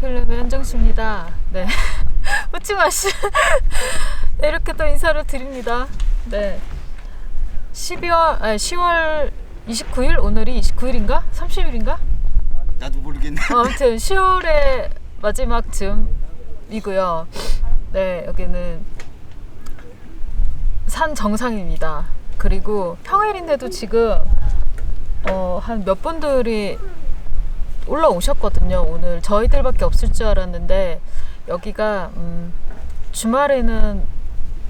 현정필름의 현정씨입니다. 네. 웃지 마시. 네, 이렇게 또 인사를 드립니다. 네. 12월, 아니, 10월 29일? 오늘이 29일인가? 30일인가? 나도 모르겠네. 아무튼 10월의 마지막 쯤이고요. 네, 여기는 산 정상입니다. 그리고 평일인데도 지금 어, 한 몇 분들이 올라오셨거든요. 오늘 저희들밖에 없을 줄 알았는데 여기가 음, 주말에는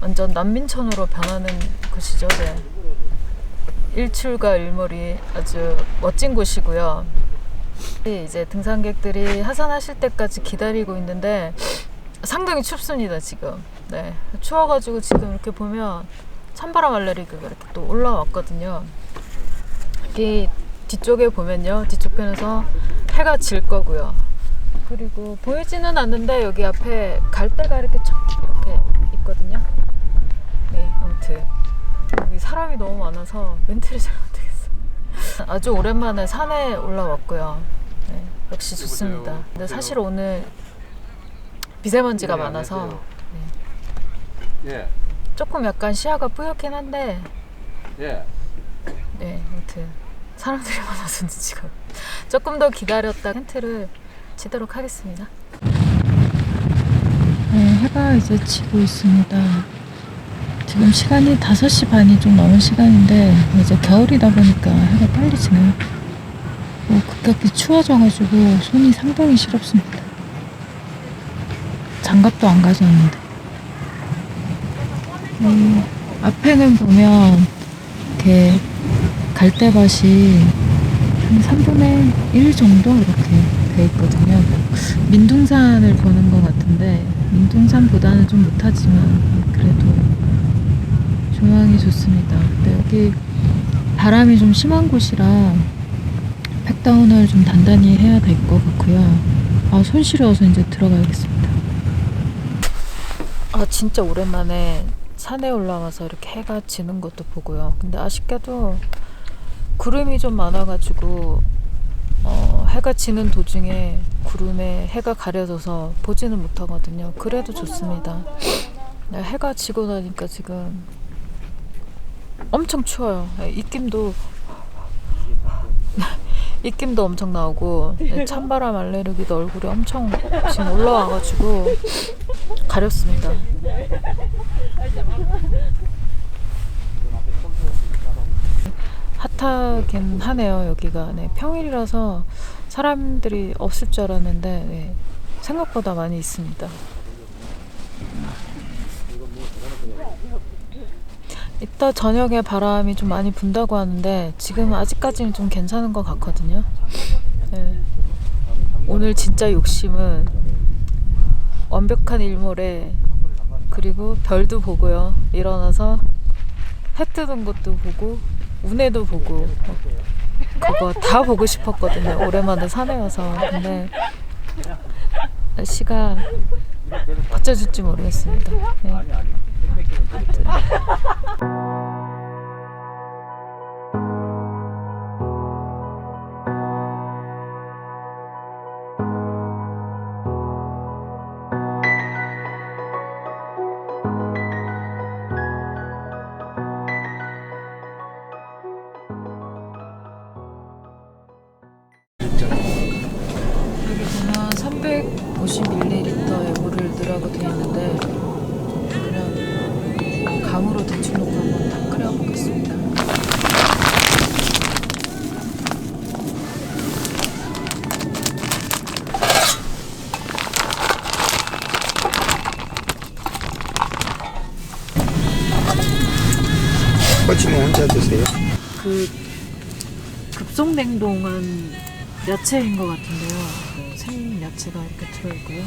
완전 난민촌으로 변하는 곳이죠. 네. 일출과 일몰이 아주 멋진 곳이고요. 이제 등산객들이 하산하실 때까지 기다리고 있는데 상당히 춥습니다 지금. 네, 추워가지고 지금 이렇게 보면 찬바람 알레르기가 이렇게 또 올라왔거든요. 여기 뒤쪽에 보면요, 뒤쪽 편에서 해가 질 거고요. 그리고 보이지는 않는데 여기 앞에 갈대가 이렇게 촥 이렇게 있거든요. 네, 아무튼 여기 사람이 너무 많아서 멘트를 잘 못하겠어요. 아주 오랜만에 산에 올라왔고요. 네, 역시 좋습니다. 근데 사실 오늘 미세먼지가 네, 많아서. 네, 예, 조금 약간 시야가 뿌옇긴 한데 예. 네, 아무튼 사람들이 많아서 지금 조금 더 기다렸다 텐트를 치도록 하겠습니다. 네, 해가 이제 지고 있습니다. 지금 시간이 5시 반이 좀 넘은 시간인데 이제 겨울이다 보니까 해가 빨리 지네요. 뭐 급격히 추워져가지고 손이 상당히 시렵습니다. 장갑도 안 가져왔는데. 음, 앞에는 보면 이렇게 갈대밭이 한 3분의 1 정도 이렇게 돼 있거든요. 민둥산을 보는 것 같은데 민둥산보다는 좀 못하지만 그래도 조망이 좋습니다. 근데 여기 바람이 좀 심한 곳이라 팩다운을 좀 단단히 해야 될 것 같고요. 아, 손 시려워서 이제 들어가야겠습니다. 아, 진짜 오랜만에 산에 올라와서 이렇게 해가 지는 것도 보고요. 근데 아쉽게도 구름이 좀 많아가지고 어, 해가 지는 도중에 구름에 해가 가려져서 보지는 못하거든요. 그래도 좋습니다. 네, 해가 지고 나니까 지금 엄청 추워요. 네, 입김도 입김도 엄청 나오고 네, 찬바람 알레르기도 얼굴에 엄청 지금 올라와가지고 가렵습니다. 핫하긴 하네요 여기가. 네, 평일이라서 사람들이 없을 줄 알았는데 네, 생각보다 많이 있습니다. 이따 저녁에 바람이 좀 많이 분다고 하는데 지금 아직까지는 좀 괜찮은 것 같거든요. 네. 오늘 진짜 욕심은 완벽한 일몰에 그리고 별도 보고요. 일어나서 해 뜨는 것도 보고 운해도 보고 그거 다 보고 싶었거든요. 오랜만에 산에 와서 근데 날씨가 받쳐줄지 모르겠습니다. 네. 감으로 대충 놓고 한번 다 끓여보겠습니다. 꼬치는 혼자 드세요? 그 급속냉동한 야채인 것 같은데요. 그 생 야채가 이렇게 들어있고요.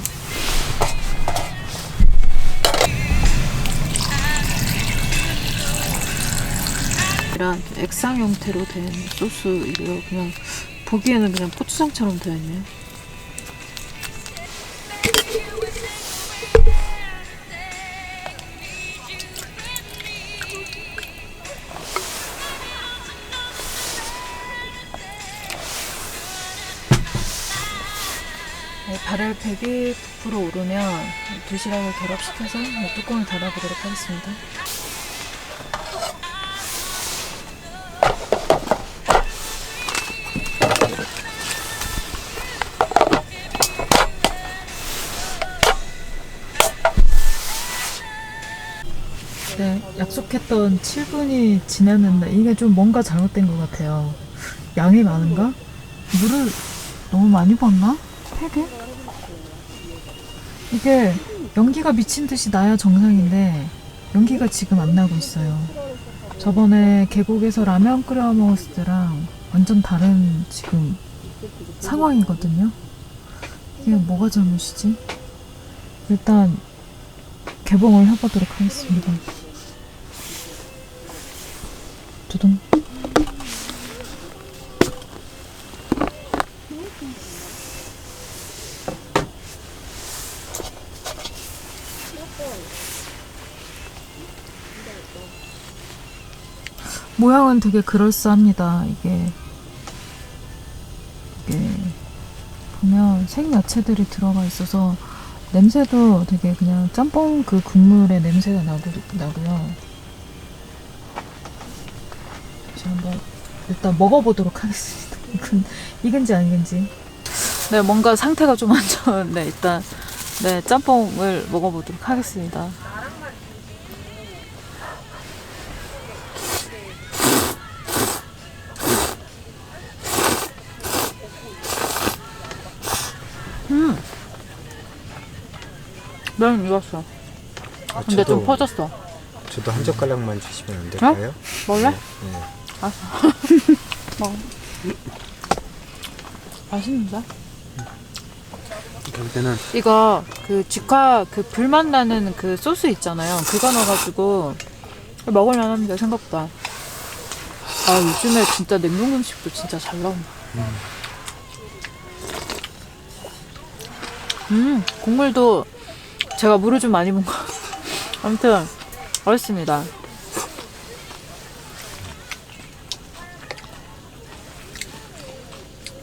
이런 액상 형태로 된 소스이고요. 그냥 보기에는 그냥 고추장처럼 되어 있네요. 발열팩이 부풀어 오르면 도시락을 결합시켜서 뚜껑을 닫아보도록 하겠습니다. 약속했던 7분이 지났는데 이게 좀 뭔가 잘못된 것 같아요. 양이 많은가? 물을 너무 많이 부었나? 팩에? 이게 연기가 미친 듯이 나야 정상인데 연기가 지금 안 나고 있어요. 저번에 계곡에서 라면 끓여 먹었을 때랑 완전 다른 지금 상황이거든요. 이게 뭐가 잘못이지? 일단 개봉을 해보도록 하겠습니다. 두둥. 모양은 되게 그럴싸합니다. 이게 이게 보면 생야채들이 들어가 있어서 냄새도 되게 그냥 짬뽕 그 국물의 냄새가 나고, 나고요. 제가 한번 일단 먹어보도록 하겠습니다. 이건 익은지 아닌지. 네, 뭔가 상태가 좀 안 좋은데 일단 네 짬뽕을 먹어보도록 하겠습니다. 음, 면 익었어. 아, 근데 좀 퍼졌어. 저도 한 젓가락만 주시면 안 될까요? 먹을래? 네. 먹어. 맛있는데? 그럴 때는 이거 그 직화 그 불맛 나는 그 소스 있잖아요. 그거 넣어가지고 먹을만 합니다. 생각보다. 아 요즘에 진짜 냉동 음식도 진짜 잘 나온다. 음 국물도 제가 물을 좀 많이 본 거. 아무튼 맛있습니다.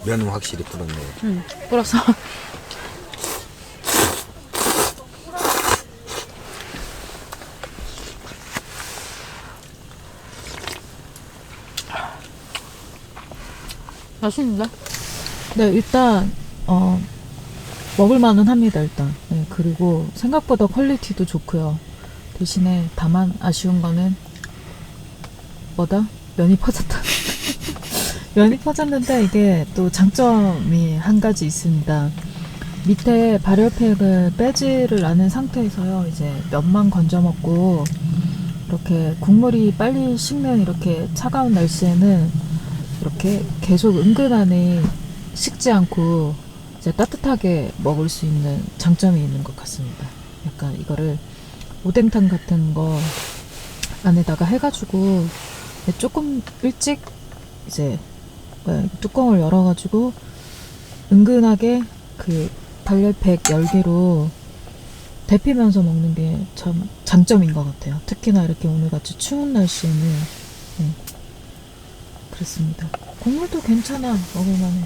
면은 확실히 불었네요. 음 뿌려서. 맛있는데? 네, 일단 어 먹을 만은 합니다, 일단. 네, 그리고 생각보다 퀄리티도 좋고요. 대신에 다만 아쉬운 거는 뭐다? 면이 퍼졌다. 면이 퍼졌는데 이게 또 장점이 한 가지 있습니다. 밑에 발열팩을 빼지를 않은 상태에서요, 이제 면만 건져 먹고 이렇게 국물이 빨리 식는 이렇게 차가운 날씨에는 이렇게 계속 은근하게 식지 않고 이제 따뜻하게 먹을 수 있는 장점이 있는 것 같습니다. 약간 이거를 오뎅탕 같은 거 안에다가 해가지고 조금 일찍 이제 네, 뚜껑을 열어가지고 은근하게 그 발열팩 열기로 데피면서 먹는 게 참 장점인 것 같아요. 특히나 이렇게 오늘같이 추운 날씨에는 네. 그렇습니다. 국물도 괜찮아 먹을만해.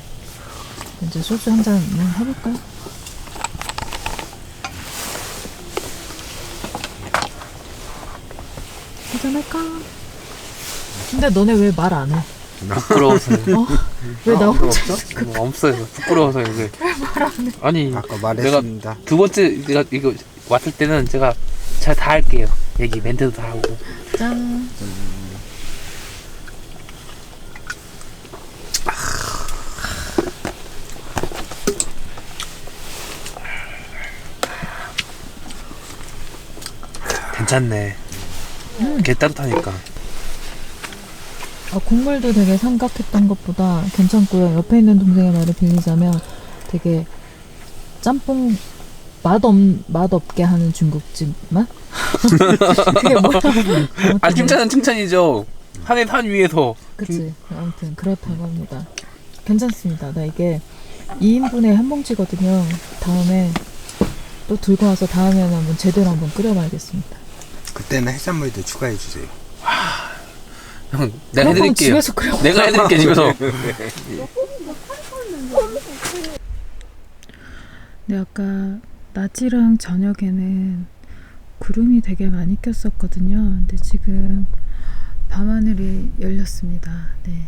이제 소주 한 잔 해볼까요? 한잔 할까? 근데 너네 왜 말 안 해? 부끄러워서 어? 왜나 혼자 뭐 없어요. 부끄러워서 이제 아니 아까 말했습니다. 두 번째 내가 이거 왔을 때는 제가 잘 다 할게요. 얘기 멘트도 다 하고 짠. 괜찮네. 음. 개 따뜻하니까. 아, 국물도 되게 삼각했던 것보다 괜찮고요. 옆에 있는 동생의 말을 빌리자면 되게 짬뽕 맛없 맛없게 하는 중국집 맛? 그게 뭐야? 아 칭찬은 칭찬이죠. 산에 산 위에서 그치. 아무튼 그렇다고 합니다. 괜찮습니다. 나 이게 2인분에 한 봉지거든요. 다음에 또 들고 와서 다음에는 한번 제대로 한번 끓여봐야겠습니다. 그때는 해산물도 추가해 주세요. 형 내가 해드릴게요. 집에서 끓여. 내가 해드릴게 집에서. 근데 아까 낮이랑 저녁에는 구름이 되게 많이 꼈었거든요. 근데 지금 밤하늘이 열렸습니다. 네.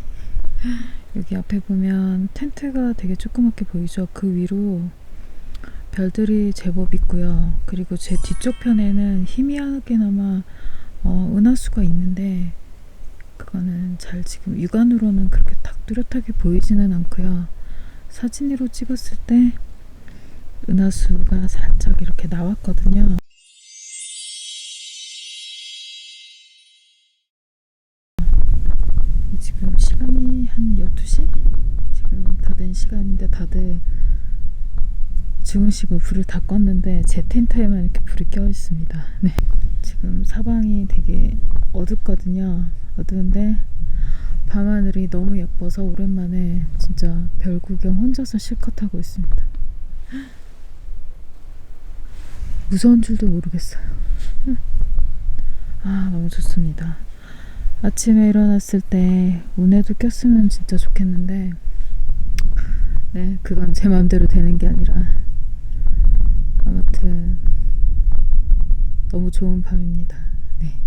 여기 앞에 보면 텐트가 되게 조그맣게 보이죠? 그 위로 별들이 제법 있고요. 그리고 제 뒤쪽 편에는 희미하게나마 어, 은하수가 있는데 그거는 잘 지금 육안으로는 그렇게 딱 뚜렷하게 보이지는 않고요. 사진으로 찍었을 때 은하수가 살짝 이렇게 나왔거든요. 지금 시간이 한 12시? 지금 다 된 시간인데 다들 주무시고 불을 다 껐는데 제 텐트에만 이렇게 불이 껴 있습니다. 네. 지금 사방이 되게 어둡거든요. 어두운데 밤하늘이 너무 예뻐서 오랜만에 진짜 별 구경 혼자서 실컷 하고 있습니다. 무서운 줄도 모르겠어요. 아, 너무 좋습니다. 아침에 일어났을 때 운에도 꼈으면 진짜 좋겠는데, 네, 그건 제 마음대로 되는 게 아니라, 아무튼, 너무 좋은 밤입니다. 네.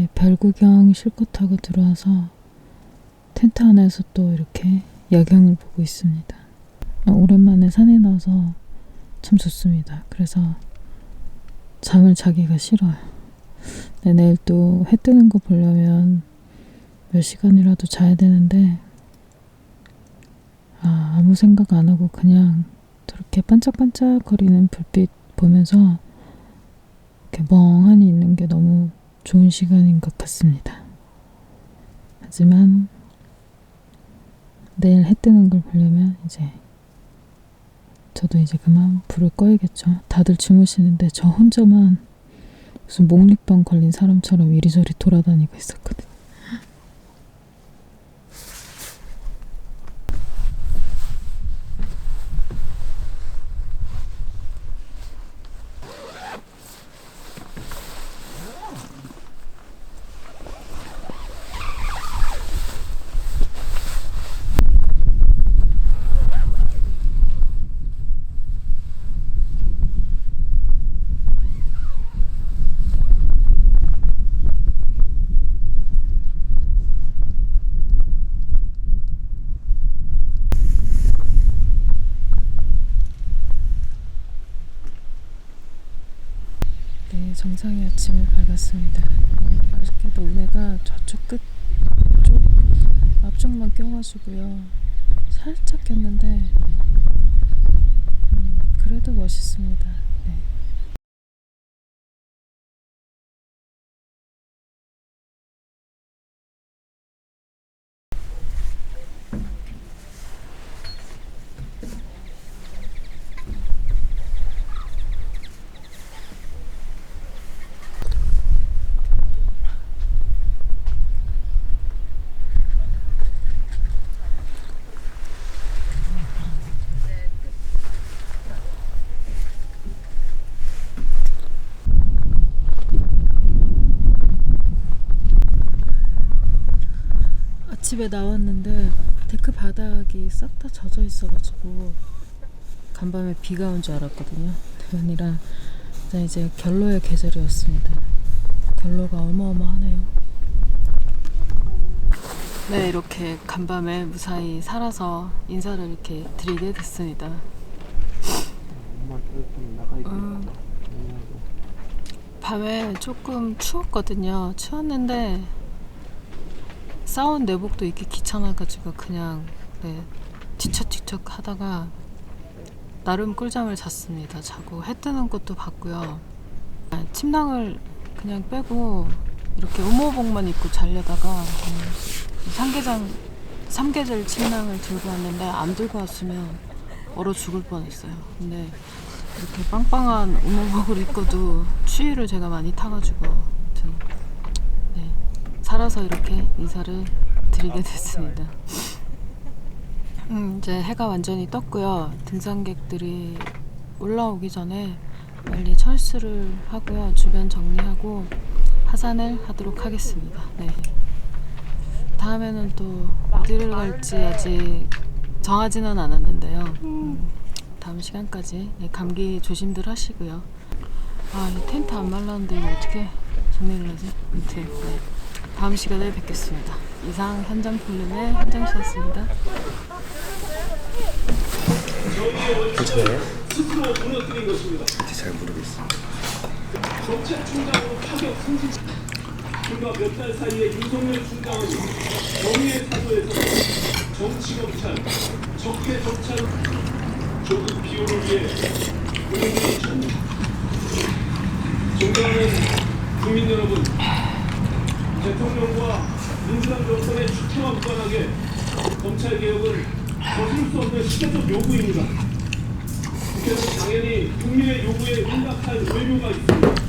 예, 별 구경 실컷 하고 들어와서 텐트 안에서 또 이렇게 야경을 보고 있습니다. 아, 오랜만에 산에 나와서 참 좋습니다. 그래서 잠을 자기가 싫어요. 네, 내일 또 해 뜨는 거 보려면 몇 시간이라도 자야 되는데 아, 아무 생각 안 하고 그냥 저렇게 반짝반짝거리는 불빛 보면서 이렇게 멍하니 있는 게 너무 좋은 시간인 것 같습니다. 하지만 내일 해 뜨는 걸 보려면 이제 저도 이제 그만 불을 꺼야겠죠. 다들 주무시는데 저 혼자만 무슨 목립병 걸린 사람처럼 이리저리 돌아다니고 있었거든요. 네, 정상의 아침을 밝았습니다. 어, 아쉽게도 운해가 저쪽 끝, 쪽, 앞쪽만 껴가지고요. 살짝 꼈는데, 음, 그래도 멋있습니다. 네. 아침에 나왔는데 데크 바닥이 싹 다 젖어 있어가지고 간밤에 비가 온 줄 알았거든요. 이제, 이제 결로의 계절이었습니다. 결로가 어마어마하네요. 네, 이렇게 간밤에 무사히 살아서 인사를 이렇게 드리게 됐습니다. 음, 밤에 조금 추웠거든요. 추웠는데 싸운 내복도 입기 귀찮아가지고 그냥 네, 뒤척뒤척 하다가 나름 꿀잠을 잤습니다. 자고 해 뜨는 것도 봤고요. 아, 침낭을 그냥 빼고 이렇게 의무복만 입고 자려다가 음, 삼계장 삼계절 침낭을 들고 왔는데 안 들고 왔으면 얼어 죽을 뻔했어요. 근데 이렇게 빵빵한 의무복을 입고도 추위를 제가 많이 타가지고 살아서 이렇게 인사를 드리게 됐습니다. 음, 이제 해가 완전히 떴고요. 등산객들이 올라오기 전에 빨리 철수를 하고요. 주변 정리하고 하산을 하도록 하겠습니다. 네. 다음에는 또 어디를 갈지 아직 정하지는 않았는데요. 음, 다음 시간까지 네, 감기 조심들 하시고요. 아, 이 텐트 안 말랐는데 어떻게 정리를 하지? 아무튼 네. 다음 시간에 뵙겠습니다. 이상 현장 필름의 현장씨였습니다. 괜찮아요? 잘 모르겠어요. 불과 몇 달 사이에 윤석열 총장은 정의의 사도에서 정치검찰, 적폐정찰 조국 비호를 위해 국민들이 전 존경하는 국민 여러분 대통령과 민주당 정권의 추천과 무관하게 검찰개혁은 거슬 수 없는 시대적 요구입니다. 국회는 당연히 국민의 요구에 응답할 의무가 있습니다.